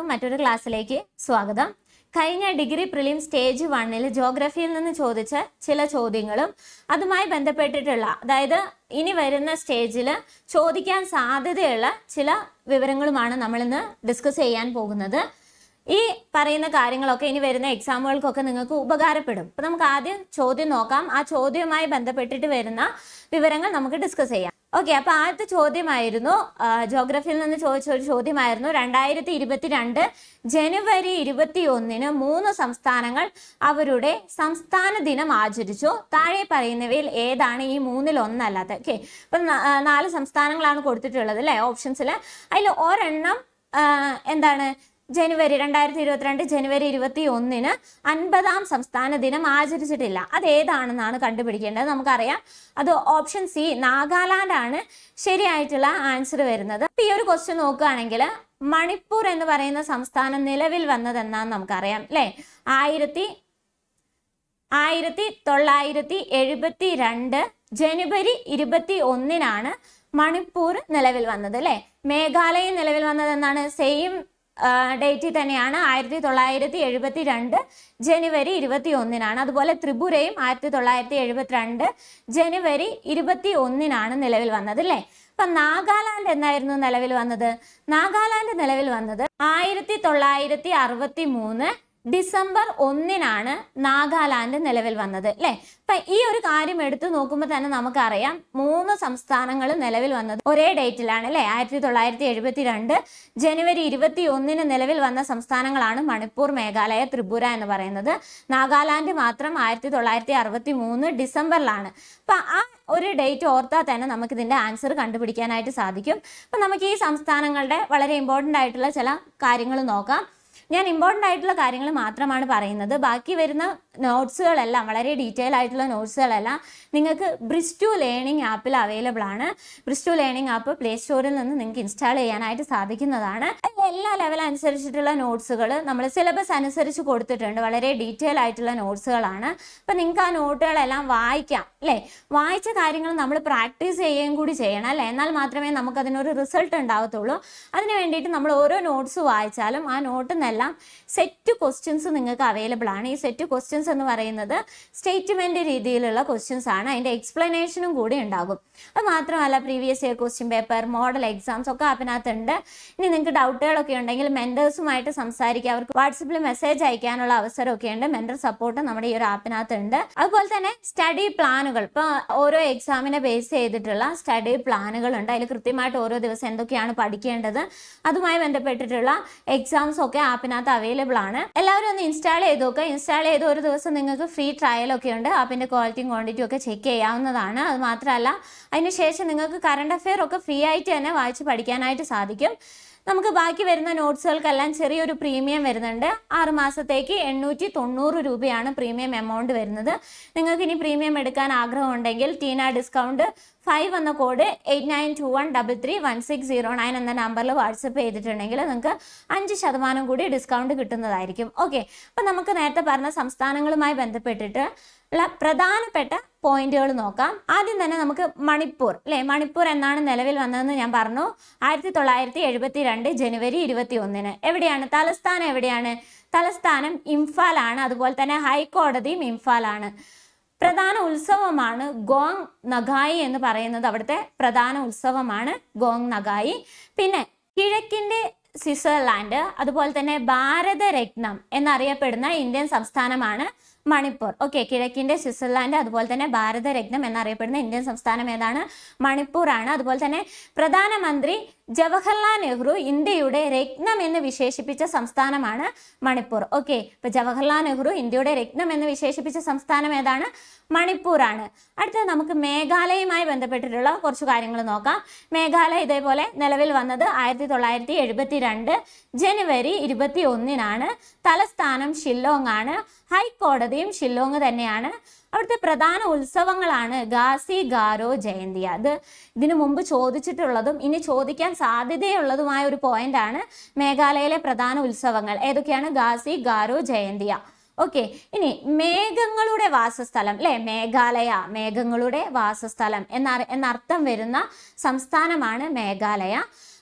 എല്ലാവർക്കും മറ്റൊരു ക്ലാസ്സിലേക്ക് സ്വാഗതം. കഴിഞ്ഞ ഡിഗ്രി പ്രിലിം സ്റ്റേജ് വണ്ണിൽ ജോഗ്രഫിയിൽ നിന്ന് ചോദിച്ച ചില ചോദ്യങ്ങളും അതുമായി ബന്ധപ്പെട്ടിട്ടുള്ള അതായത് ഇനി വരുന്ന സ്റ്റേജിൽ ചോദിക്കാൻ സാധ്യതയുള്ള ചില വിവരങ്ങളുമാണ് നമ്മൾ ഇന്ന് ഡിസ്കസ് ചെയ്യാൻ പോകുന്നത്. ഈ പറയുന്ന കാര്യങ്ങളൊക്കെ ഇനി വരുന്ന എക്സാമുകൾക്കൊക്കെ നിങ്ങൾക്ക് ഉപകാരപ്പെടും. അപ്പൊ നമുക്ക് ആദ്യം ചോദ്യം നോക്കാം. ആ ചോദ്യവുമായി ബന്ധപ്പെട്ടിട്ട് വരുന്ന വിവരങ്ങൾ നമുക്ക് ഡിസ്കസ് ചെയ്യാം. ഓക്കെ അപ്പൊ ആദ്യത്തെ ചോദ്യമായിരുന്നു ജോഗ്രഫിയിൽ നിന്ന് ചോദിച്ച ഒരു ചോദ്യമായിരുന്നു. രണ്ടായിരത്തി ഇരുപത്തിരണ്ട് ജനുവരി ഇരുപത്തി ഒന്നിന് മൂന്ന് സംസ്ഥാനങ്ങൾ അവരുടെ സംസ്ഥാന ദിനം ആചരിച്ചു. താഴെ പറയുന്നവയിൽ ഏതാണ് ഈ മൂന്നിൽ ഒന്നല്ലാത്ത ഓക്കെ ഇപ്പൊ നാല് സംസ്ഥാനങ്ങളാണ് കൊടുത്തിട്ടുള്ളത് അല്ലെ? ഓപ്ഷൻസിൽ അതിൽ ഒരെണ്ണം എന്താണ്? ജനുവരി രണ്ടായിരത്തി ഇരുപത്തിരണ്ട് ജനുവരി ഇരുപത്തി ഒന്നിന് അൻപതാം സംസ്ഥാന ദിനം ആചരിച്ചിട്ടില്ല. അത് ഏതാണെന്നാണ് കണ്ടുപിടിക്കേണ്ടത്? നമുക്കറിയാം. അത് ഓപ്ഷൻ സി നാഗാലാൻഡ് ആണ് ശരിയായിട്ടുള്ള ആൻസർ വരുന്നത്. ഈ ഒരു ക്വസ്റ്റ്യൻ നോക്കുകയാണെങ്കിൽ മണിപ്പൂർ എന്ന് പറയുന്ന സംസ്ഥാനം നിലവിൽ വന്നത് എന്നാന്ന് നമുക്കറിയാം അല്ലെ? ആയിരത്തി ആയിരത്തി തൊള്ളായിരത്തി എഴുപത്തി രണ്ട് ജനുവരി ഇരുപത്തി ഒന്നിനാണ് മണിപ്പൂർ നിലവിൽ വന്നത് അല്ലെ? മേഘാലയ നിലവിൽ വന്നത് എന്നാണ് സെയിം ഡേറ്റിൽ തന്നെയാണ് ആയിരത്തി തൊള്ളായിരത്തി എഴുപത്തി രണ്ട് ജനുവരി ഇരുപത്തി ഒന്നിനാണ് അതുപോലെ ത്രിപുരയും ആയിരത്തി തൊള്ളായിരത്തി എഴുപത്തിരണ്ട് ജനുവരി ഇരുപത്തി ഒന്നിനാണ് നിലവിൽ വന്നത് അല്ലേ? അപ്പൊ നാഗാലാൻഡ് എന്നായിരുന്നു നിലവിൽ വന്നത്? നാഗാലാൻഡ് നിലവിൽ വന്നത് ആയിരത്തി തൊള്ളായിരത്തി അറുപത്തി മൂന്ന് ഡിസംബർ ഒന്നിനാണ് നാഗാലാൻഡ് നിലവിൽ വന്നത് അല്ലേ? അപ്പൊ ഈ ഒരു കാര്യം എടുത്തു നോക്കുമ്പോൾ തന്നെ നമുക്കറിയാം മൂന്ന് സംസ്ഥാനങ്ങൾ നിലവിൽ വന്നത് ഒരേ ഡേറ്റിലാണ് അല്ലേ? ആയിരത്തി തൊള്ളായിരത്തി എഴുപത്തി രണ്ട് ജനുവരി ഇരുപത്തി ഒന്നിന് നിലവിൽ വന്ന സംസ്ഥാനങ്ങളാണ് മണിപ്പൂർ മേഘാലയ ത്രിപുര എന്ന് പറയുന്നത്. നാഗാലാൻഡ് മാത്രം ആയിരത്തി തൊള്ളായിരത്തി അറുപത്തി മൂന്ന് ഡിസംബറിലാണ്. അപ്പൊ ആ ഒരു ഡേറ്റ് ഓർത്താൽ തന്നെ നമുക്ക് ഇതിന്റെ ആൻസർ കണ്ടുപിടിക്കാനായിട്ട് സാധിക്കും. അപ്പൊ നമുക്ക് ഈ സംസ്ഥാനങ്ങളുടെ വളരെ ഇമ്പോർട്ടന്റ് ആയിട്ടുള്ള ചില കാര്യങ്ങൾ നോക്കാം. ഞാൻ ഇമ്പോർട്ടന്റ് ആയിട്ടുള്ള കാര്യങ്ങൾ മാത്രമാണ് പറയുന്നത്. ബാക്കി വരുന്ന നോട്ട്സുകളെല്ലാം വളരെ ഡീറ്റെയിൽ ആയിട്ടുള്ള നോട്ട്സുകളെല്ലാം നിങ്ങൾക്ക് ബ്രിസ്റ്റു ലേണിംഗ് ആപ്പിൽ അവൈലബിൾ ആണ്. ബ്രിസ്റ്റു ലേണിംഗ് ആപ്പ് പ്ലേ സ്റ്റോറിൽ നിന്ന് നിങ്ങൾക്ക് ഇൻസ്റ്റാൾ ചെയ്യാനായിട്ട് സാധിക്കുന്നതാണ്. എല്ലാ ലെവൽ അനുസരിച്ചിട്ടുള്ള നോട്ട്സുകൾ നമ്മൾ സിലബസ് അനുസരിച്ച് കൊടുത്തിട്ടുണ്ട്. വളരെ ഡീറ്റെയിൽ ആയിട്ടുള്ള നോട്ട്സുകളാണ് അപ്പം നിങ്ങൾക്ക് ആ നോട്ടുകളെല്ലാം വായിക്കാം അല്ലേ? വായിച്ച കാര്യങ്ങൾ നമ്മൾ പ്രാക്ടീസ് ചെയ്യുകയും കൂടി ചെയ്യണം അല്ലേ? എന്നാൽ മാത്രമേ നമുക്ക് അതിനൊരു റിസൾട്ട് ഉണ്ടാകത്തുള്ളൂ അതിന് വേണ്ടിയിട്ട് നമ്മൾ ഓരോ നോട്ട്സ് വായിച്ചാലും ആ നോട്ടിൽ നിന്നെല്ലാം സെറ്റ് ക്വസ്റ്റ്യൻസ് നിങ്ങൾക്ക് അവൈലബിൾ ആണ്. ഈ സെറ്റ് ക്വസ്റ്റ്യൻസ് എന്ന് പറയുന്നത് സ്റ്റേറ്റ്മെന്റ് രീതിയിലുള്ള ക്വസ്റ്റ്യൻസ് ആണ്. അതിന്റെ എക്സ്പ്ലനേഷനും കൂടി ഉണ്ടാകും. അത് മാത്രമല്ല previous year question paper model exams ഒക്കെ അതിനകത്തുണ്ട്. ഇനി നിങ്ങൾക്ക് ഡൗട്ടുകളൊക്കെ ഉണ്ടെങ്കിൽ മെന്റേഴ്സുമായിട്ട് സംസാരിക്കുക അവർക്ക് വാട്സപ്പിൽ മെസ്സേജ് അയക്കാനുള്ള അവസരമൊക്കെ ഉണ്ട്. മെന്റർ സപ്പോർട്ട് നമ്മുടെ ഈ ഒരു ആപ്പിനകത്തുണ്ട് അതുപോലെ തന്നെ സ്റ്റഡി പ്ലാനുകൾ ഇപ്പൊ ഓരോ എക്സാമിനെ ബേസ് ചെയ്തിട്ടുള്ള സ്റ്റഡി പ്ലാനുകൾ ഉണ്ട്. അതിൽ കൃത്യമായിട്ട് ഓരോ ദിവസം എന്തൊക്കെയാണ് പഠിക്കേണ്ടത്. അതുമായി ബന്ധപ്പെട്ടിട്ടുള്ള എക്സാംസ് ഒക്കെ ആപ്പിനകത്ത് അവൈലബിൾ ആണ്. എല്ലാവരും ഒന്ന് ഇൻസ്റ്റാൾ ചെയ്ത് നോക്കുക ഇൻസ്റ്റാൾ ചെയ്ത് ഒരു ദിവസം നിങ്ങൾക്ക് ഫ്രീ ട്രയൽ ഒക്കെ ഉണ്ട്. ആപ്പിന്റെ ക്വാളിറ്റിയും ക്വാണ്ടിറ്റിയും ഒക്കെ ചെക്ക് ചെയ്യാവുന്നതാണ്. അത് മാത്രമല്ല അതിനുശേഷം നിങ്ങൾക്ക് കറണ്ട് അഫെയർ ഒക്കെ ഫ്രീ ആയിട്ട് തന്നെ വായിച്ച് പഠിക്കാനായിട്ട് സാധിക്കും. നമുക്ക് ബാക്കി വരുന്ന നോട്ട്സുകൾക്കെല്ലാം ചെറിയൊരു പ്രീമിയം വരുന്നുണ്ട്. ആറ് മാസത്തേക്ക് എണ്ണൂറ്റി തൊണ്ണൂറ് രൂപയാണ് പ്രീമിയം എമൗണ്ട് വരുന്നത്. നിങ്ങൾക്ക് ഇനി പ്രീമിയം എടുക്കാൻ ആഗ്രഹമുണ്ടെങ്കിൽ ടീന ഡിസ്കൗണ്ട് ഫൈവ് എന്ന code eight nine two one double three one six zero nine എന്ന നമ്പറിൽ വാട്സപ്പ് ചെയ്തിട്ടുണ്ടെങ്കിൽ നിങ്ങൾക്ക് അഞ്ച് ശതമാനം കൂടി ഡിസ്കൗണ്ട് കിട്ടുന്നതായിരിക്കും. ഓക്കെ. അപ്പം നമുക്ക് നേരത്തെ പറഞ്ഞ സംസ്ഥാനങ്ങളുമായി ബന്ധപ്പെട്ടിട്ട് ഉള്ള പ്രധാനപ്പെട്ട പോയിന്റുകൾ നോക്കാം. ആദ്യം തന്നെ നമുക്ക് മണിപ്പൂർ അല്ലേ മണിപ്പൂർ എന്നാണ് നിലവിൽ വന്നതെന്ന് ഞാൻ പറഞ്ഞു. ആയിരത്തി തൊള്ളായിരത്തി എഴുപത്തി രണ്ട് ജനുവരി ഇരുപത്തി ഒന്നിന് എവിടെയാണ്? തലസ്ഥാനം എവിടെയാണ്? തലസ്ഥാനം ഇംഫാലാണ്. അതുപോലെ തന്നെ ഹൈക്കോടതിയും ഇംഫാലാണ്. പ്രധാന ഉത്സവമാണ് ഗോങ് നഗായി എന്ന് പറയുന്നത് അവിടുത്തെ പ്രധാന ഉത്സവമാണ് ഗോങ് നഗായി. പിന്നെ കിഴക്കിന്റെ സ്വിറ്റ്സർലാൻഡ് അതുപോലെ തന്നെ ഭാരതരത്നം എന്നറിയപ്പെടുന്ന ഇന്ത്യൻ സംസ്ഥാനമാണ് മണിപ്പൂർ. ഓക്കെ കിഴക്കിന്റെ സ്വിറ്റ്സർലാൻഡ് അതുപോലെ തന്നെ ഭാരതരത്നം എന്നറിയപ്പെടുന്ന ഇന്ത്യൻ സംസ്ഥാനം ഏതാണ്? മണിപ്പൂർ ആണ്. അതുപോലെ തന്നെ പ്രധാനമന്ത്രി ജവഹർലാൽ നെഹ്റു ഇന്ത്യയുടെ രത്നം എന്ന് വിശേഷിപ്പിച്ച സംസ്ഥാനമാണ് മണിപ്പൂർ. ഓക്കെ ഇപ്പൊ ജവഹർലാൽ നെഹ്റു ഇന്ത്യയുടെ രത്നം എന്ന് വിശേഷിപ്പിച്ച സംസ്ഥാനം ഏതാണ്? മണിപ്പൂർ ആണ് അടുത്തത് നമുക്ക് മേഘാലയയുമായി ബന്ധപ്പെട്ടിട്ടുള്ള കുറച്ച് കാര്യങ്ങൾ നോക്കാം. മേഘാലയ ഇതേപോലെ നിലവിൽ വന്നത് ആയിരത്തി തൊള്ളായിരത്തി എഴുപത്തി രണ്ട് ജനുവരി ഇരുപത്തി ഒന്നിനാണ് തലസ്ഥാനം ഷില്ലോങ് ആണ് ഹൈക്കോടതിയും ഷില്ലോങ് തന്നെയാണ്. അവിടുത്തെ പ്രധാന ഉത്സവങ്ങളാണ് ഗാസി ഗാരോ ജയന്തി. അത് ഇതിനു മുമ്പ് ചോദിച്ചിട്ടുള്ളതും ഇനി ചോദിക്കാൻ സാധ്യതയുള്ളതുമായ ഒരു പോയിന്റ് ആണ് മേഘാലയയിലെ പ്രധാന ഉത്സവങ്ങൾ. ഏതൊക്കെയാണ്? ഗാസി ഗാരോ ജയന്തിയ ഓക്കെ ഇനി മേഘങ്ങളുടെ വാസസ്ഥലം അല്ലെ മേഘാലയ മേഘങ്ങളുടെ വാസസ്ഥലം എന്ന എന്നർത്ഥം വരുന്ന സംസ്ഥാനമാണ് മേഘാലയ.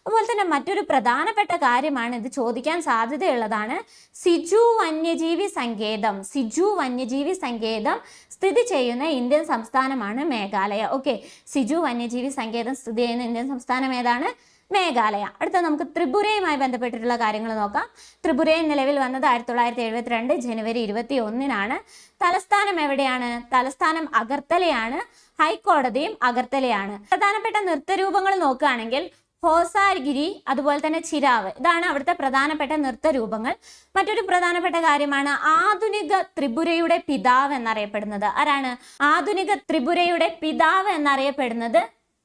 അതുപോലെ തന്നെ മറ്റൊരു പ്രധാനപ്പെട്ട കാര്യമാണ് ഇത് ചോദിക്കാൻ സാധ്യതയുള്ളതാണ്. സിജു വന്യജീവി സങ്കേതം. സിജു വന്യജീവി സങ്കേതം സ്ഥിതി ചെയ്യുന്ന ഇന്ത്യൻ സംസ്ഥാനമാണ് മേഘാലയ. ഓക്കെ സിജു വന്യജീവി സങ്കേതം സ്ഥിതി ചെയ്യുന്ന ഇന്ത്യൻ സംസ്ഥാനം ഏതാണ്? മേഘാലയ. അടുത്ത നമുക്ക് ത്രിപുരയുമായി ബന്ധപ്പെട്ടിട്ടുള്ള കാര്യങ്ങൾ നോക്കാം. ത്രിപുരയിൽ നിലവിൽ വന്നത് ആയിരത്തി തൊള്ളായിരത്തി എഴുപത്തിരണ്ട് ജനുവരി ഇരുപത്തി ഒന്നിനാണ് തലസ്ഥാനം എവിടെയാണ്? തലസ്ഥാനം അഗർത്തലയാണ്. ഹൈക്കോടതിയും അഗർത്തലയാണ്. പ്രധാനപ്പെട്ട നൃത്തരൂപങ്ങൾ നോക്കുകയാണെങ്കിൽ ഹോസാർഗിരി അതുപോലെ തന്നെ ചിരാവ്. ഇതാണ് അവിടുത്തെ പ്രധാനപ്പെട്ട നൃത്ത രൂപങ്ങൾ മറ്റൊരു പ്രധാനപ്പെട്ട കാര്യമാണ് ആധുനിക ത്രിപുരയുടെ പിതാവ് എന്നറിയപ്പെടുന്നത്. ആരാണ്? ആധുനിക ത്രിപുരയുടെ പിതാവ് എന്നറിയപ്പെടുന്നത്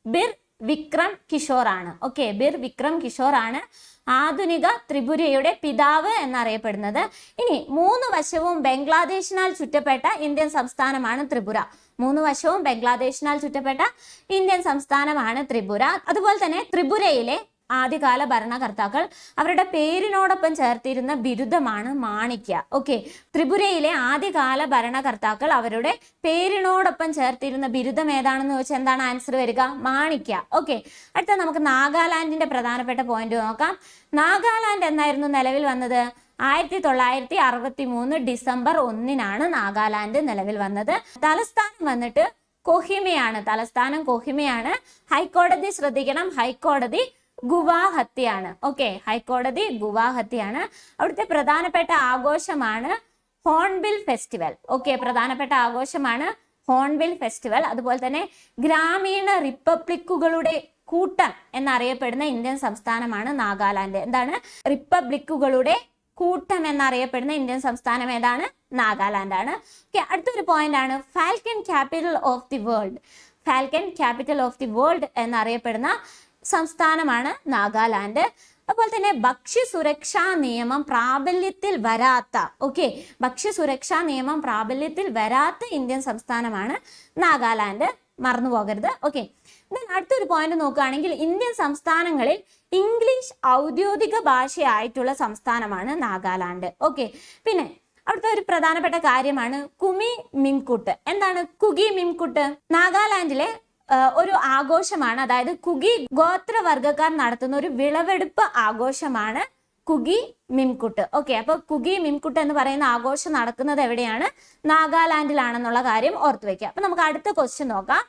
ബിർ വിക്രം കിഷോർ ആണ് ഓക്കെ ബിർ വിക്രം കിഷോർ ആണ് ആധുനിക ത്രിപുരയുടെ പിതാവ് എന്നറിയപ്പെടുന്നത്. ഇനി മൂന്ന് വശവും ബംഗ്ലാദേശിനാൽ ചുറ്റപ്പെട്ട ഇന്ത്യൻ സംസ്ഥാനമാണ് ത്രിപുര. മൂന്ന് വശവും ബംഗ്ലാദേശിനാൽ ചുറ്റപ്പെട്ട ഇന്ത്യൻ സംസ്ഥാനമാണ് ത്രിപുര. അതുപോലെ തന്നെ ത്രിപുരയിലെ ആദ്യകാല ഭരണകർത്താക്കൾ അവരുടെ പേരിനോടൊപ്പം ചേർത്തിരുന്ന ബിരുദമാണ് മാണിക്യ. ഓക്കെ ത്രിപുരയിലെ ആദ്യകാല ഭരണകർത്താക്കൾ അവരുടെ പേരിനോടൊപ്പം ചേർത്തിരുന്ന ബിരുദം ഏതാണെന്ന് ചോദിച്ചാൽ എന്താണ് ആൻസർ വരിക? മാണിക്യ. ഓക്കെ അടുത്ത നമുക്ക് നാഗാലാൻഡിന്റെ പ്രധാനപ്പെട്ട പോയിന്റ് നോക്കാം. നാഗാലാൻഡ് എന്നായിരുന്നു നിലവിൽ വന്നത്? ആയിരത്തി തൊള്ളായിരത്തി അറുപത്തി മൂന്ന് ഡിസംബർ ഒന്നിനാണ് നാഗാലാൻഡ് നിലവിൽ വന്നത്. തലസ്ഥാനം വന്നിട്ട് കൊഹിമയാണ്. തലസ്ഥാനം കൊഹിമയാണ്. ഹൈക്കോടതി ശ്രദ്ധിക്കണം. ഹൈക്കോടതി ഗുവാഹത്തിയാണ്. ഓക്കെ ഹൈക്കോടതി ഗുവാഹത്തിയാണ്. അവിടുത്തെ പ്രധാനപ്പെട്ട ആഘോഷമാണ് ഹോൺബിൽ ഫെസ്റ്റിവൽ. ഓക്കെ പ്രധാനപ്പെട്ട ആഘോഷമാണ് ഹോൺബിൽ ഫെസ്റ്റിവൽ. അതുപോലെ തന്നെ ഗ്രാമീണ റിപ്പബ്ലിക്കുകളുടെ കൂട്ടം എന്നറിയപ്പെടുന്ന ഇന്ത്യൻ സംസ്ഥാനമാണ് നാഗാലാൻഡ്. എന്താണ്? റിപ്പബ്ലിക്കുകളുടെ കൂട്ടം എന്നറിയപ്പെടുന്ന ഇന്ത്യൻ സംസ്ഥാനം ഏതാണ്? നാഗാലാൻഡ് ആണ് ഓക്കെ അടുത്തൊരു പോയിന്റ് ആണ്. Falcon capital of the world falcon capital of the world എന്നറിയപ്പെടുന്ന സംസ്ഥാനമാണ് നാഗാലാൻഡ്. അതുപോലെ തന്നെ ഭക്ഷ്യസുരക്ഷാ നിയമം പ്രാബല്യത്തിൽ വരാത്ത ഓക്കെ ഭക്ഷ്യസുരക്ഷാ നിയമം പ്രാബല്യത്തിൽ വരാത്ത ഇന്ത്യൻ സംസ്ഥാനമാണ് നാഗാലാൻഡ്. മറന്നു പോകരുത് ഓക്കെ അടുത്തൊരു പോയിന്റ് നോക്കുകയാണെങ്കിൽ ഇന്ത്യൻ സംസ്ഥാനങ്ങളിൽ ഇംഗ്ലീഷ് ഔദ്യോഗിക ഭാഷയായിട്ടുള്ള സംസ്ഥാനമാണ് നാഗാലാൻഡ് ഓക്കെ പിന്നെ അവിടുത്തെ ഒരു പ്രധാനപ്പെട്ട കാര്യമാണ് കുമി മിംകുട്ട്. എന്താണ് കുഗി മിംകുട്ട്? നാഗാലാൻഡിലെ ഒരു ആഘോഷമാണ്. അതായത് കുഗി ഗോത്രവർഗക്കാർ നടത്തുന്ന ഒരു വിളവെടുപ്പ് ആഘോഷമാണ് കുഗി മിംകുട്ട്. ഓക്കെ അപ്പൊ കുഗി മിംകുട്ട് എന്ന് പറയുന്ന ആഘോഷം നടക്കുന്നത് എവിടെയാണ്? നാഗാലാൻഡിലാണെന്നുള്ള കാര്യം ഓർത്തു വെക്കുക. അപ്പൊ നമുക്ക് അടുത്ത ക്വസ്റ്റ്യൻ നോക്കാം.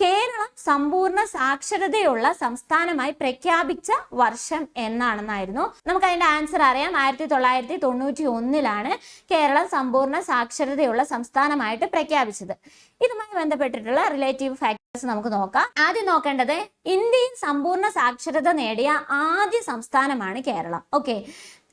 കേരളം സമ്പൂർണ സാക്ഷരതയുള്ള സംസ്ഥാനമായി പ്രഖ്യാപിച്ച വർഷം എന്നാണെന്നായിരുന്നു. നമുക്ക് അതിന്റെ ആൻസർ അറിയാം. ആയിരത്തി തൊള്ളായിരത്തി തൊണ്ണൂറ്റി ഒന്നിലാണ് കേരളം സമ്പൂർണ സാക്ഷരതയുള്ള സംസ്ഥാനമായിട്ട് പ്രഖ്യാപിച്ചത്. ഇതുമായി ബന്ധപ്പെട്ടിട്ടുള്ള റിലേറ്റീവ് ഫാക്ടേഴ്സ് നമുക്ക് നോക്കാം. ആദ്യം നോക്കേണ്ടത് ഇന്ത്യയിൽ സമ്പൂർണ സാക്ഷരത നേടിയ ആദ്യ സംസ്ഥാനമാണ് കേരളം. ഓക്കെ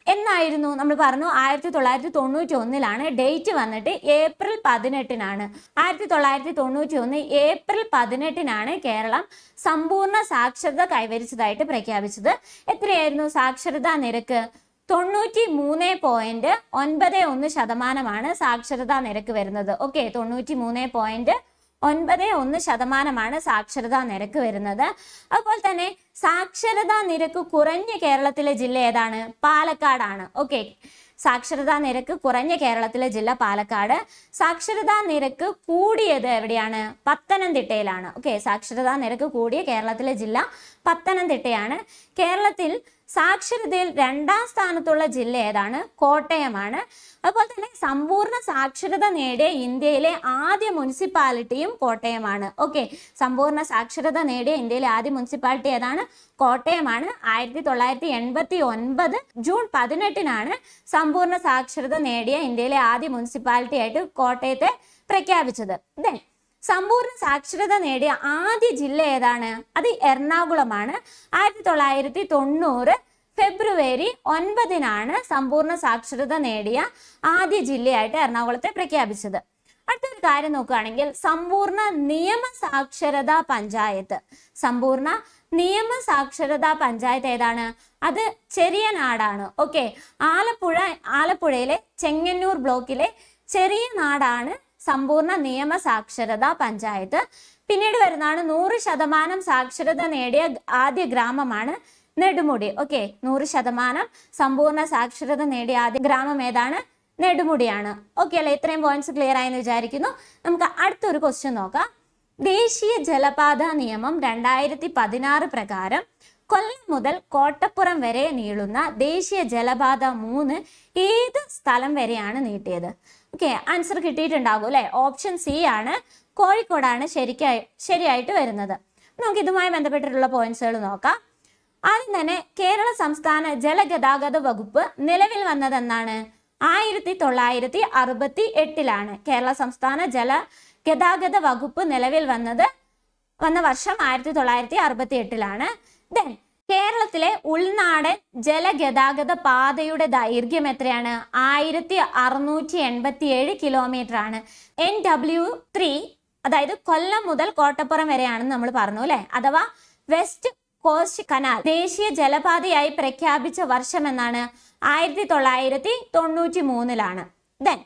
എന്നായിരുന്നു നമ്മൾ പറഞ്ഞു ആയിരത്തി തൊള്ളായിരത്തി തൊണ്ണൂറ്റി ഒന്നിലാണ് ഡേറ്റ് വന്നിട്ട് ഏപ്രിൽ പതിനെട്ടിനാണ്. ആയിരത്തി തൊള്ളായിരത്തി തൊണ്ണൂറ്റി ഒന്ന് ഏപ്രിൽ പതിനെട്ടിനാണ് കേരളം സമ്പൂർണ സാക്ഷരത കൈവരിച്ചതായിട്ട് പ്രഖ്യാപിച്ചത്. എത്രയായിരുന്നു സാക്ഷരതാ നിരക്ക്? തൊണ്ണൂറ്റി മൂന്ന് പോയിന്റ് ഒൻപത് ഒന്ന് ശതമാനമാണ് സാക്ഷരതാ നിരക്ക് വരുന്നത്. ഓക്കെ തൊണ്ണൂറ്റി മൂന്ന് പോയിന്റ് ഒൻപത് ഒന്ന് ശതമാനമാണ് സാക്ഷരതാ നിരക്ക് വരുന്നത്. അതുപോലെ തന്നെ സാക്ഷരതാ നിരക്ക് കുറഞ്ഞ കേരളത്തിലെ ജില്ല ഏതാണ്? പാലക്കാടാണ്. ഓക്കെ. സാക്ഷരതാ നിരക്ക് കുറഞ്ഞ കേരളത്തിലെ ജില്ല പാലക്കാട്. സാക്ഷരതാ നിരക്ക് കൂടിയത് എവിടെയാണ്? പത്തനംതിട്ടയിലാണ്. ഓക്കെ. സാക്ഷരതാ നിരക്ക് കൂടിയ കേരളത്തിലെ ജില്ല പത്തനംതിട്ടയാണ്. കേരളത്തിൽ സാക്ഷരതയിൽ രണ്ടാം സ്ഥാനത്തുള്ള ജില്ല ഏതാണ്? കോട്ടയമാണ്. അതുപോലെ തന്നെ സമ്പൂർണ സാക്ഷരത നേടിയ ഇന്ത്യയിലെ ആദ്യ മുനിസിപ്പാലിറ്റിയും കോട്ടയമാണ്. ഓക്കെ. സമ്പൂർണ സാക്ഷരത നേടിയ ഇന്ത്യയിലെ ആദ്യ മുനിസിപ്പാലിറ്റി ഏതാണ്? കോട്ടയമാണ്. ആയിരത്തി തൊള്ളായിരത്തി എൺപത്തി ഒൻപത് ജൂൺ പതിനെട്ടിനാണ് സമ്പൂർണ സാക്ഷരത നേടിയ ഇന്ത്യയിലെ ആദ്യ മുനിസിപ്പാലിറ്റി ആയിട്ട് കോട്ടയത്തെ പ്രഖ്യാപിച്ചത്. ദെൻ സമ്പൂർണ സാക്ഷരത നേടിയ ആദ്യ ജില്ല ഏതാണ്? അത് എറണാകുളമാണ്. ആയിരത്തി തൊള്ളായിരത്തി തൊണ്ണൂറ് ഫെബ്രുവരി ഒൻപതിനാണ് സമ്പൂർണ സാക്ഷരത നേടിയ ആദ്യ ജില്ലയായിട്ട് എറണാകുളത്തെ പ്രഖ്യാപിച്ചത്. അടുത്തൊരു കാര്യം നോക്കുകയാണെങ്കിൽ സമ്പൂർണ നിയമ സാക്ഷരതാ പഞ്ചായത്ത്. സമ്പൂർണ നിയമ സാക്ഷരതാ പഞ്ചായത്ത് ഏതാണ്? അത് ചെറിയ നാടാണ്. ഓക്കെ. ആലപ്പുഴ ആലപ്പുഴയിലെ ചെങ്ങന്നൂർ ബ്ലോക്കിലെ ചെറിയ നാടാണ് സമ്പൂർണ നിയമ സാക്ഷരതാ പഞ്ചായത്ത്. പിന്നീട് വരുന്നതാണ് നൂറ് ശതമാനം സാക്ഷരത നേടിയ ആദ്യ ഗ്രാമമാണ് നെടുമുടി. ഓക്കെ നൂറ് ശതമാനം സമ്പൂർണ സാക്ഷരത നേടിയ ആദ്യ ഗ്രാമം ഏതാണ്? നെടുമുടിയാണ്. ഓക്കെ അല്ലേ? ഇത്രയും പോയിന്റ്സ് ക്ലിയർ ആയെന്ന് വിചാരിക്കുന്നു. നമുക്ക് അടുത്തൊരു ക്വസ്റ്റ്യൻ നോക്കാം. ദേശീയ ജലപാത നിയമം രണ്ടായിരത്തി പതിനാറ് പ്രകാരം കൊല്ലം മുതൽ കോട്ടപ്പുറം വരെ നീളുന്ന ദേശീയ ജലപാത മൂന്ന് ഏത് സ്ഥലം വരെയാണ് നീട്ടിയത്? ഓക്കെ ആൻസർ കിട്ടിയിട്ടുണ്ടാകും അല്ലെ? ഓപ്ഷൻ സി ആണ്. കോഴിക്കോടാണ് ശരിക്കായി ശരിയായിട്ട് വരുന്നത്. നമുക്ക് ഇതുമായി ബന്ധപ്പെട്ടിട്ടുള്ള പോയിന്റ്സുകൾ നോക്കാം. ആദ്യം തന്നെ കേരള സംസ്ഥാന ജലഗതാഗത വകുപ്പ് നിലവിൽ വന്നതെന്നാണ്. ആയിരത്തി തൊള്ളായിരത്തി അറുപത്തി എട്ടിലാണ് കേരള സംസ്ഥാന ജല ഗതാഗത വകുപ്പ് നിലവിൽ വന്നത് വന്ന വർഷം ആയിരത്തി തൊള്ളായിരത്തി അറുപത്തി എട്ടിലാണ് ദെൻ കേരളത്തിലെ ഉൾനാടൻ ജലഗതാഗത പാതയുടെ ദൈർഘ്യം എത്രയാണ്? ആയിരത്തി അറുന്നൂറ്റി എൺപത്തി ഏഴ് കിലോമീറ്റർ ആണ്. എൻ ഡബ്ല്യു ത്രീ അതായത് കൊല്ലം മുതൽ കോട്ടപ്പുറം വരെയാണെന്ന് നമ്മൾ പറഞ്ഞു അല്ലെ? അഥവാ വെസ്റ്റ് കോസ്റ്റ് കനാൽ ദേശീയ ജലപാതയായി പ്രഖ്യാപിച്ച വർഷം എന്നാണ്. ആയിരത്തി തൊള്ളായിരത്തി തൊണ്ണൂറ്റി മൂന്നിലാണ്. ദെൻ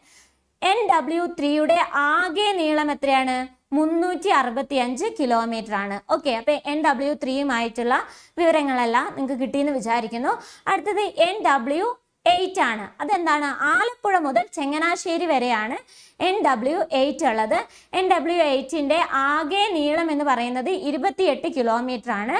എൻ ഡബ്ല്യു ത്രീയുടെ ആകെ നീളം എത്രയാണ്? മുന്നൂറ്റി അറുപത്തി അഞ്ച് കിലോമീറ്റർ ആണ് ഓക്കെ അപ്പൊ എൻ ഡബ്ല്യു ത്രീയുമായിട്ടുള്ള വിവരങ്ങളെല്ലാം നിങ്ങൾക്ക് കിട്ടിയെന്ന് വിചാരിക്കുന്നു. അടുത്തത് എൻ ഡബ്ല്യു എയ്റ്റ് ആണ്. അതെന്താണ്? ആലപ്പുഴ മുതൽ ചങ്ങനാശ്ശേരി വരെയാണ് എൻ ഡബ്ല്യു എയ്റ്റ് ഉള്ളത്. എൻ ഡബ്ല്യു എയ്റ്റിന്റെ ആകെ നീളം എന്ന് പറയുന്നത് ഇരുപത്തിയെട്ട് കിലോമീറ്റർ ആണ്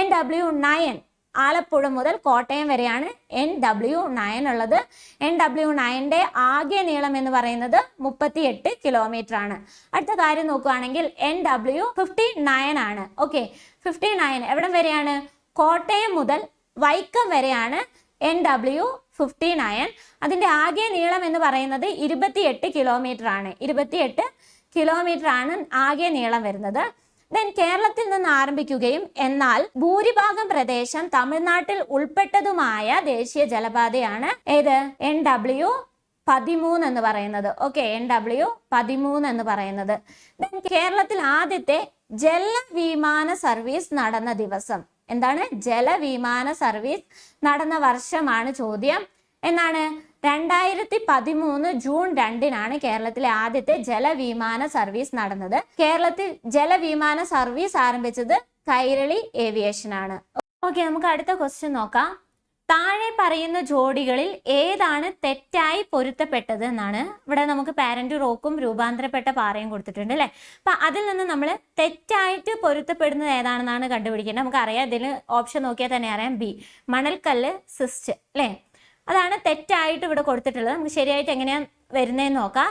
എൻ ഡബ്ല്യു നയൻ ആലപ്പുഴ മുതൽ കോട്ടയം വരെയാണ് എൻ ഡബ്ല്യു നയൻ ഉള്ളത്. എൻ ഡബ്ല്യു നയന്റെ ആകെ നീളം എന്ന് പറയുന്നത് മുപ്പത്തി എട്ട് കിലോമീറ്റർ ആണ് അടുത്ത കാര്യം നോക്കുകയാണെങ്കിൽ എൻ ഡബ്ല്യു ഫിഫ്റ്റി നയൻ ആണ്. ഓക്കെ ഫിഫ്റ്റി നയൻ എവിടം വരെയാണ്? കോട്ടയം മുതൽ വൈക്കം വരെയാണ് എൻ ഡബ്ല്യു ഫിഫ്റ്റി നയൻ അതിന്റെ ആകെ നീളം എന്ന് പറയുന്നത് ഇരുപത്തിയെട്ട് കിലോമീറ്റർ ആണ് ഇരുപത്തിയെട്ട് കിലോമീറ്റർ ആണ് ആകെ നീളം വരുന്നത്. ദെൻ കേരളത്തിൽ നിന്ന് ആരംഭിക്കുകയും എന്നാൽ ഭൂരിഭാഗം പ്രദേശം തമിഴ്നാട്ടിൽ ഉൾപ്പെട്ടതുമായ ദേശീയ ജലപാതയാണ് ഏത്? എൻ ഡബ്ല്യു പതിമൂന്ന് എന്ന് പറയുന്നത്. ഓക്കെ എൻ ഡബ്ല്യു പതിമൂന്ന് എന്ന് പറയുന്നത്. ദെൻ കേരളത്തിൽ ആദ്യത്തെ ജലവിമാന സർവീസ് നടന്ന ദിവസം. എന്താണ്? ജലവിമാന സർവീസ് നടന്ന വർഷമാണ് ചോദ്യം. എന്നാണ്? രണ്ടായിരത്തി പതിമൂന്ന് ജൂൺ രണ്ടിനാണ് കേരളത്തിലെ ആദ്യത്തെ ജലവിമാന സർവീസ് നടന്നത്. കേരളത്തിൽ ജലവിമാന സർവീസ് ആരംഭിച്ചത് കൈരളി ഏവിയേഷൻ ആണ് ഓക്കെ നമുക്ക് അടുത്ത ക്വസ്റ്റ്യൻ നോക്കാം. താഴെ പറയുന്ന ജോഡികളിൽ ഏതാണ് തെറ്റായി പൊരുത്തപ്പെട്ടത് എന്നാണ്. ഇവിടെ നമുക്ക് പാരന്റ് റോക്കും രൂപാന്തരപ്പെട്ട പാറയും കൊടുത്തിട്ടുണ്ട് അല്ലെ? അപ്പൊ അതിൽ നിന്ന് നമ്മൾ തെറ്റായിട്ട് പൊരുത്തപ്പെടുന്നത് ഏതാണെന്നാണ് കണ്ടുപിടിക്കേണ്ടത്? നമുക്ക് അറിയാം ഇതിൽ ഓപ്ഷൻ നോക്കിയാൽ തന്നെ അറിയാം. ബി മണൽക്കല്ല് സിസ്റ്റ് അല്ലേ? അതാണ് തെറ്റായിട്ട് ഇവിടെ കൊടുത്തിട്ടുള്ളത്. നമുക്ക് ശരിയായിട്ട് എങ്ങനെയാണ് വരുന്നതെന്ന് നോക്കാം.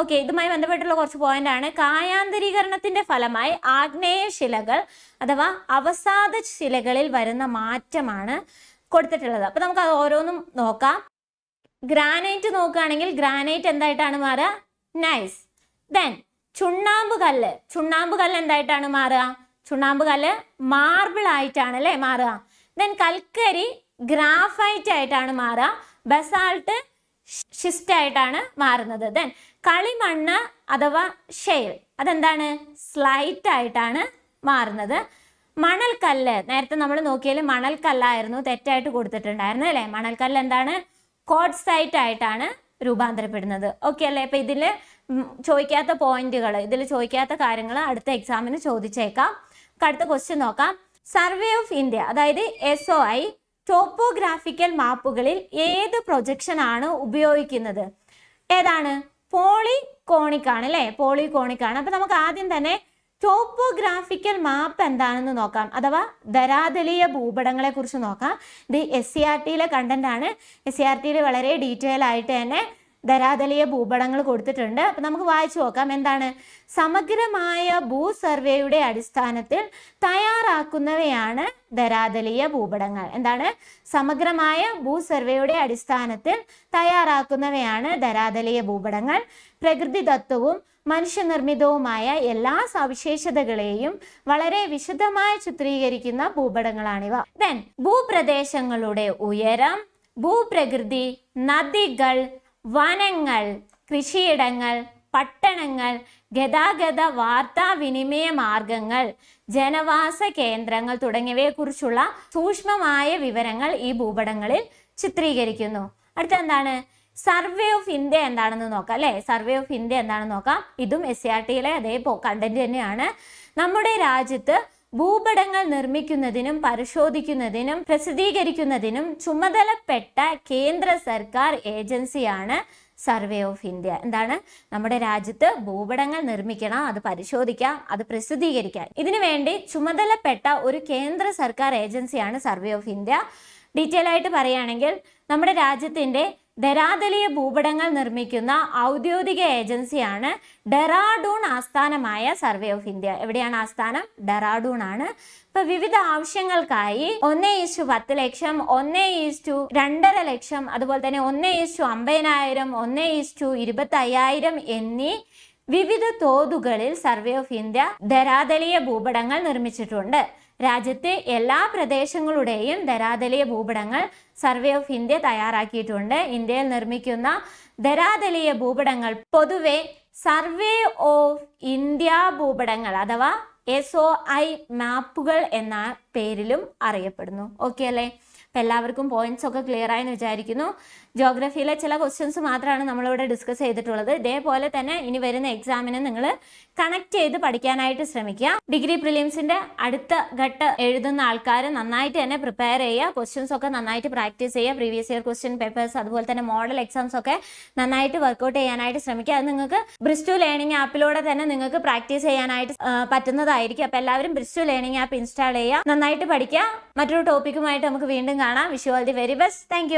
ഓക്കെ ഇതുമായി ബന്ധപ്പെട്ടുള്ള കുറച്ച് പോയിന്റ് ആണ്. കായാന്തരീകരണത്തിന്റെ ഫലമായി ആഗ്നേയ ശിലകൾ അഥവാ അവസാദ ശിലകളിൽ വരുന്ന മാറ്റമാണ് കൊടുത്തിട്ടുള്ളത്. അപ്പൊ നമുക്ക് അത് ഓരോന്നും നോക്കാം. ഗ്രാനൈറ്റ് നോക്കുകയാണെങ്കിൽ ഗ്രാനൈറ്റ് എന്തായിട്ടാണ് മാറുക? നൈസ് ദെൻ ചുണ്ണാമ്പ് കല്ല്. ചുണ്ണാമ്പ് കല്ല് എന്തായിട്ടാണ് മാറുക? ചുണ്ണാമ്പ് കല്ല് മാർബിൾ ആയിട്ടാണ് അല്ലേ മാറുക? ദെൻ കൽക്കരി ഗ്രാഫൈറ്റ് ആയിട്ടാണ് മാറുക ബസാൾട്ട് ഷിസ്റ്റ് ആയിട്ടാണ് മാറുന്നത്. ദെൻ കളിമണ്ണ് അഥവാ ഷെയിൽ അതെന്താണ്? സ്ലൈറ്റ് ആയിട്ടാണ് മാറുന്നത്. മണൽക്കല്ല് നേരത്തെ നമ്മൾ നോക്കിയാൽ മണൽക്കല്ലായിരുന്നു തെറ്റായിട്ട് കൊടുത്തിട്ടുണ്ടായിരുന്നു അല്ലേ? മണൽക്കല്ല് എന്താണ്? കോഡ്സൈറ്റ് ആയിട്ടാണ് രൂപാന്തരപ്പെടുന്നത്. ഓക്കെ അല്ലേ? അപ്പം ഇതിൽ ചോദിക്കാത്ത പോയിന്റുകൾ ഇതിൽ ചോദിക്കാത്ത കാര്യങ്ങൾ അടുത്ത എക്സാമിന് ചോദിച്ചേക്കാം. അടുത്ത ക്വസ്റ്റ്യൻ നോക്കാം. സർവേ ഓഫ് ഇന്ത്യ അതായത് എസ് ഒ ഐ ടോപ്പോഗ്രാഫിക്കൽ മാപ്പുകളിൽ ഏത് പ്രൊജക്ഷൻ ആണ് ഉപയോഗിക്കുന്നത്? ഏതാണ്? പോളി കോണിക് ആണ് അല്ലേ? പോളികോണിക് ആണ്. അപ്പൊ നമുക്ക് ആദ്യം തന്നെ ടോപ്പോഗ്രാഫിക്കൽ മാപ്പ് എന്താണെന്ന് നോക്കാം. അഥവാ ധരാതലീയ ഭൂപടങ്ങളെ കുറിച്ച് നോക്കാം. ഇത് എസ് സി ആർ ടിയിലെ കണ്ടന്റ് ആണ്. എസ് സി ആർ ടിയിൽ വളരെ ഡീറ്റെയിൽ ആയിട്ട് തന്നെ ധരാതലീയ ഭൂപടങ്ങൾ കൊടുത്തിട്ടുണ്ട്. അപ്പൊ നമുക്ക് വായിച്ചു നോക്കാം. എന്താണ്? സമഗ്രമായ ഭൂ സർവേയുടെ അടിസ്ഥാനത്തിൽ തയ്യാറാക്കുന്നവയാണ് ധരാതലീയ ഭൂപടങ്ങൾ. എന്താണ്? സമഗ്രമായ ഭൂ സർവേയുടെ അടിസ്ഥാനത്തിൽ തയ്യാറാക്കുന്നവയാണ് ധരാതലീയ ഭൂപടങ്ങൾ. പ്രകൃതിദത്വവും മനുഷ്യനിർമ്മിതവുമായ എല്ലാ സവിശേഷതകളെയും വളരെ വിശദമായി ചിത്രീകരിക്കുന്ന ഭൂപടങ്ങളാണിവ. ദെൻ ഭൂപ്രദേശങ്ങളുടെ ഉയരം ഭൂപ്രകൃതി നദികൾ വനങ്ങൾ കൃഷിയിടങ്ങൾ പട്ടണങ്ങൾ ഗതാഗത വാർത്താവിനിമയ മാർഗങ്ങൾ ജനവാസ കേന്ദ്രങ്ങൾ തുടങ്ങിയവയെക്കുറിച്ചുള്ള സൂക്ഷ്മമായ വിവരങ്ങൾ ഈ ഭൂപടങ്ങളിൽ ചിത്രീകരിക്കുന്നു. അടുത്ത എന്താണ് സർവേ ഓഫ് ഇന്ത്യ എന്താണെന്ന് നോക്കാം അല്ലെ? സർവേ ഓഫ് ഇന്ത്യ എന്താണെന്ന് നോക്കാം. ഇതും എസ് സി ആർ ടിയിലെ അതേ കണ്ടന്റ് തന്നെയാണ്. നമ്മുടെ രാജ്യത്ത് ഭൂപടങ്ങൾ നിർമ്മിക്കുന്നതിനും പരിശോധിക്കുന്നതിനും പ്രസിദ്ധീകരിക്കുന്നതിനും ചുമതലപ്പെട്ട കേന്ദ്ര സർക്കാർ ഏജൻസിയാണ് സർവേ ഓഫ് ഇന്ത്യ. എന്താണ്? നമ്മുടെ രാജ്യത്ത് ഭൂപടങ്ങൾ നിർമ്മിക്കണം അത് പരിശോധിക്കാം അത് പ്രസിദ്ധീകരിക്കാം. ഇതിനു വേണ്ടി ചുമതലപ്പെട്ട ഒരു കേന്ദ്ര സർക്കാർ ഏജൻസിയാണ് സർവേ ഓഫ് ഇന്ത്യ. ഡീറ്റെയിൽ ആയിട്ട് പറയുകയാണെങ്കിൽ നമ്മുടെ രാജ്യത്തിന്റെ ധരാതലീയ ഭൂപടങ്ങൾ നിർമ്മിക്കുന്ന ഔദ്യോഗിക ഏജൻസിയാണ് ഡെറാഡൂൺ ആസ്ഥാനമായ സർവേ ഓഫ് ഇന്ത്യ. എവിടെയാണ് ആസ്ഥാനം? ഡെറാഡൂൺ ആണ് ഇപ്പൊ വിവിധ ആവശ്യങ്ങൾക്കായി ഒന്നേ ഈസ്റ്റു പത്ത് ലക്ഷം ഒന്നേ ഈസ്റ്റു രണ്ടര ലക്ഷം അതുപോലെ തന്നെ ഒന്നേ ഈസ്റ്റു അമ്പതിനായിരം ഒന്നേ ഈസ്റ്റു ഇരുപത്തി അയ്യായിരം എന്നീ വിവിധ തോതുകളിൽ സർവേ ഓഫ് ഇന്ത്യ ധരാതലീയ ഭൂപടങ്ങൾ നിർമ്മിച്ചിട്ടുണ്ട്. രാജ്യത്തെ എല്ലാ പ്രദേശങ്ങളുടെയും ധരാതലീയ ഭൂപടങ്ങൾ സർവേ ഓഫ് ഇന്ത്യ തയ്യാറാക്കിയിട്ടുണ്ട്. ഇന്ത്യയിൽ നിർമ്മിക്കുന്ന ധരാതലീയ ഭൂപടങ്ങൾ പൊതുവെ സർവേ ഓഫ് ഇന്ത്യ ഭൂപടങ്ങൾ അഥവാ എസ് ഒ ഐ മാപ്പുകൾ എന്ന പേരിലും അറിയപ്പെടുന്നു. ഓക്കെ അല്ലേ? അപ്പം എല്ലാവർക്കും പോയിന്റ്സ് ഒക്കെ ക്ലിയർ ആയെന്ന് വിചാരിക്കുന്നു. ജോഗ്രഫിയിലെ ചില ക്വസ്റ്റ്യൻസ് മാത്രമാണ് നമ്മളിവിടെ ഡിസ്കസ് ചെയ്തിട്ടുള്ളത്. ഇതേപോലെ തന്നെ ഇനി വരുന്ന എക്സാമിനെ നിങ്ങൾ കണക്ട് ചെയ്ത് പഠിക്കാനായിട്ട് ശ്രമിക്കുക. ഡിഗ്രി പ്രിലിയംസിന്റെ അടുത്ത ഘട്ട എഴുതുന്ന ആൾക്കാർ നന്നായിട്ട് തന്നെ പ്രിപ്പയർ ചെയ്യുക. ക്വസ്റ്റ്യൻസ് ഒക്കെ നന്നായിട്ട് പ്രാക്ടീസ് ചെയ്യുക. പ്രീവിയസ് ഇയർ ക്വസ്റ്റ്യൻ പേപ്പേഴ്സ് അതുപോലെ തന്നെ മോഡൽ എക്സാംസ് ഒക്കെ നന്നായിട്ട് വർക്കൗട്ട് ചെയ്യാനായിട്ട് ശ്രമിക്കുക. അത് നിങ്ങൾക്ക് ബ്രിസ്റ്റു ലേണിംഗ് ആപ്പിലൂടെ തന്നെ നിങ്ങൾക്ക് പ്രാക്ടീസ് ചെയ്യാനായിട്ട് പറ്റുന്നതായിരിക്കും. അപ്പോൾ എല്ലാവരും ബ്രിസ്റ്റു ലേണിംഗ് ആപ്പ് ഇൻസ്റ്റാൾ ചെയ്യുക. നന്നായിട്ട് പഠിക്കുക. മറ്റൊരു ടോപ്പിക്കുമായിട്ട് നമുക്ക് വീണ്ടും കാണാം. Vishu all the very best thank